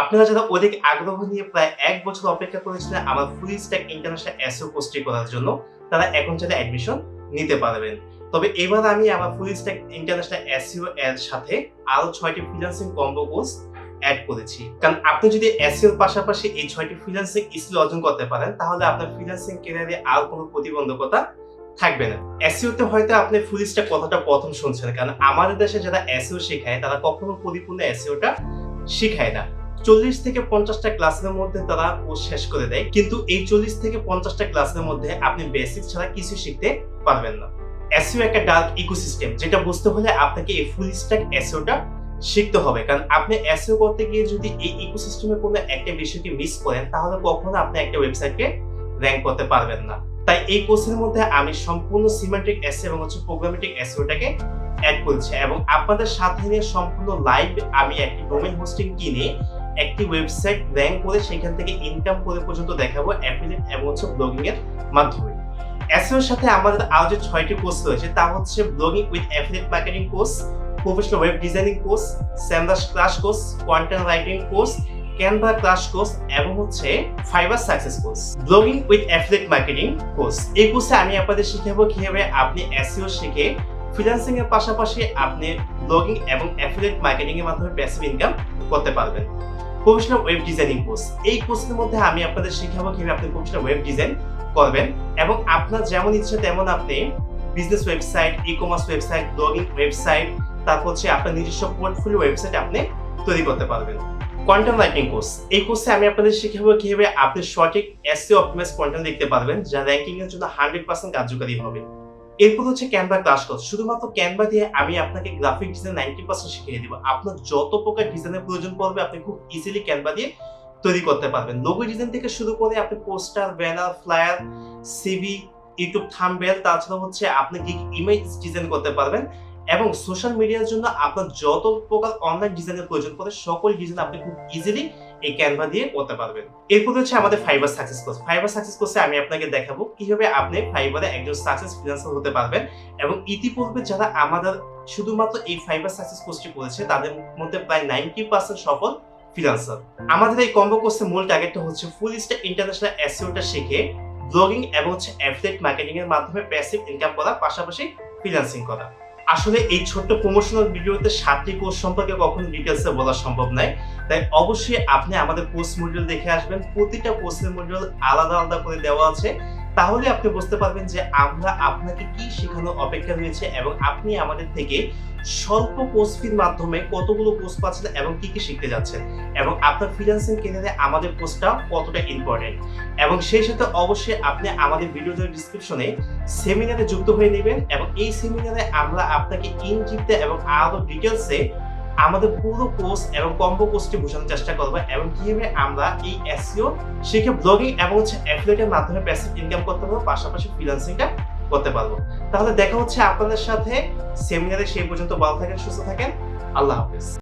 আপনারা যারা অধিক আগ্রহ নিয়ে প্রায় এক বছর অপেক্ষা করেছিলেন আমার ফুল স্ট্যাক ইন্টারন্যাশনাল এসও কোর্সটি করার জন্য, তারা এখন চাইলে অ্যাডমিশন নিতে পারবেন। তবে এবার আমি আমার ফুল স্ট্যাক ইন্টারন্যাশনাল এসইও এর সাথে আরও ছয়টি ফ্রিল্যান্সিং কম্বো কোর্স অ্যাড করেছি। কারণ আপনি যদি এসইওর পাশাপাশি এই ছয়টি ফ্রিল্যান্সিং স্কিল অর্জন করতে পারেন, তাহলে আপনার ফ্রিল্যান্সিং ক্যারিয়ারে আর কোনো প্রতিবন্ধকতা থাকবে না। এসইওতে হয়তো আপনি ফুল স্ট্যাক কথাটা প্রথম শুনছেন, কারণ আমাদের দেশে যারা এসইও শেখায়, তারা কখনো পরিপূর্ণ এসইওটা শেখায় না। চল্লিশ থেকে পঞ্চাশটা ক্লাসের মধ্যে তারা কোর্স শেষ করে দেয়। কিন্তু এই চল্লিশ থেকে পঞ্চাশটা ক্লাসের মধ্যে আপনি বেসিক ছাড়া কিছু শিখতে পারবেন না। এসিও একটা ডার্ক ইকোসিস্টেম যেটা বুঝতে হলে আপনাকে এই ফুল স্ট্যাক এসইওটা শিখতে হবে। কারণ আপনি এসিও করতে গিয়ে যদি এই ইকোসিস্টেমে কোনো একটা বিষয়কে মিস করেন, তাহলে কখনো আপনি একটা ওয়েবসাইটকে র্যাঙ্ক করতে পারবেন না। তাই এই কোর্সের মধ্যে আমি সম্পূর্ণ সিমেন্টিক এসইও এবং হচ্ছে প্রোগ্রামেটিক এসইওটাকে অ্যাড করছি এবং আপনাদের সাথে নিয়ে সম্পূর্ণ লাইভ আমি একটি ডোমেন হোস্টিং কিনে একটি ওয়েবসাইট র্যাঙ্ক করে সেখান থেকে ইনকাম করে পর্যন্ত দেখাবো অ্যাফিলিয়েট এবং হচ্ছে ব্লগিং এর মাধ্যমে। এসইওর সাথে আমাদের আরও যে ছয়টি কোর্স রয়েছে, তা হচ্ছে blogging with affiliate marketing course professional web designing course SEMrush class course content writing course Canva class course এবং হচ্ছে Fiverr success course blogging with affiliate marketing course এই কোর্সে আমি আপনাদের শিখাবো কীভাবে আপনি এসইও শিখে ফ্রিল্যান্সিং এর পাশাপাশি আপনি ব্লগিং এবং অ্যাফিলিয়েট মার্কেটিং এর মাধ্যমে প্যাসিভ ইনকাম করতে পারবেন। প্রফেশনাল ওয়েব ডিজাইনিং কোর্স এই কোর্সের মধ্যে আমি আপনাদের শিখাবো কীভাবে আপনি প্রফেশনাল ওয়েব ডিজাইন করবেন এবং আপনার যেমন ইচ্ছে তেমন আপনি business website e commerce website blogging website তারপর হচ্ছে আপনার নিজস্ব পোর্টফোলিও ওয়েবসাইট আপনি তৈরি করতে পারবেন। কন্টেন্ট রাইটিং কোর্স এই কোর্সে আমি আপনাদের শিখাবো কীভাবে আপনি সঠিক এসইও অপটিমাইজ কন্টেন্ট লিখতে পারবেন, যা র্যাঙ্কিং এর জন্য হান্ড্রেড পার্সেন্ট কার্যকারী হবে। এরপর হচ্ছে ক্যানভা ক্লাস কোর্স শুধুমাত্র ক্যানভা দিয়ে আমি আপনাকে গ্রাফিক ডিজাইন নাইনটি পার্সেন্ট শিখিয়ে দিব। আপনার যত প্রকার ডিজাইনের প্রয়োজন পড়বে, আপনি খুব ইজিলি ক্যানভা দিয়ে তৈরি করতে পারবেন। লোগো ডিজাইন থেকে শুরু করে আপনি poster banner flyer CV YouTube thumbnail তাছাড়া হচ্ছে আপনি কি ইমেজ ডিজাইন করতে পারবেন এবং সোশ্যাল মিডিয়ার জন্য আপনার যত প্রকার অনলাইন ডিজাইনের প্রয়োজন পড়ে, সকল ডিজাইন আপনি খুব ইজিলি এই ক্যানভা দিয়ে করতে পারবেন। এরপর হচ্ছে আমাদের Fiverr success course Fiverr success কোর্সে আমি আপনাকে দেখাবো কীভাবে আপনি ফাইবারে একজন সাকসেস ফ্রিল্যান্সার হতে পারবেন এবং ইতিপূর্বে যারা আমাদের শুধুমাত্র এই ফাইবার সাকসেস কোর্সটি করেছে, তাদের মধ্যে প্রায় নাইনটি পার্সেন্ট সফল ফ্রিল্যান্সার আমাদের এই কম্বো কোর্সের মূল টার্গেটটা হচ্ছে ফুল স্ট্যাক ইন্টারন্যাশনাল এসইওটা শিখে ব্লগিং এবং হচ্ছে অ্যাফিলিয়েট মার্কেটিং এর মাধ্যমে প্যাসিভ ইনকাম করা, পাশাপাশি ফ্রিল্যান্সিং করা। আসলে এই ছোট্ট প্রমোশনাল ভিডিওতে সাতটি কোর্স সম্পর্কে কখনো ডিটেলসে বলা সম্ভব নয় তাই অবশ্যই আপনি আমাদের কোর্স মডিউল দেখে আসবেন। প্রতিটা কোর্সের মডিউল আলাদা আলাদা করে দেওয়া আছে। তাহলে আপনি বুঝতে পারবেন যে আমরা আপনাকে কি শেখানো অপেক্ষা রয়েছে এবং আপনি আমাদের থেকে স্বল্প কোর্স ফির মাধ্যমে কতগুলো কোর্স পাচ্ছেন এবং কি কি শিখতে যাচ্ছেন এবং আপনার ফ্রিল্যান্সিং কেরিয়ারে আমাদের কোর্সটা কতটা ইম্পর্টেন্ট এবং সেই সাথে অবশ্যই আপনি আমাদের ভিডিওর ডিসক্রিপশনে সেমিনারে যুক্ত হয়ে নেবেন এবং এই সেমিনারে আমরা আপনাকে ইন এবং আরও ডিটেলসে আমাদের পুরো কোর্স এবং কম্বো কোর্সটি বোঝানোর চেষ্টা করব এবং কীভাবে আমরা এই এসিও শিখে ব্লগিং এবং হচ্ছে অ্যাফিলেটের মাধ্যমে প্যাসিভ ইনকাম করতে পারব, পাশাপাশি ফ্রিলান্সিংটা করতে পারব। তাহলে দেখা হচ্ছে আপনাদের সাথে সেমিনারে সেই পর্যন্ত ভালো থাকেন, সুস্থ থাকেন। আল্লাহ হাফেজ।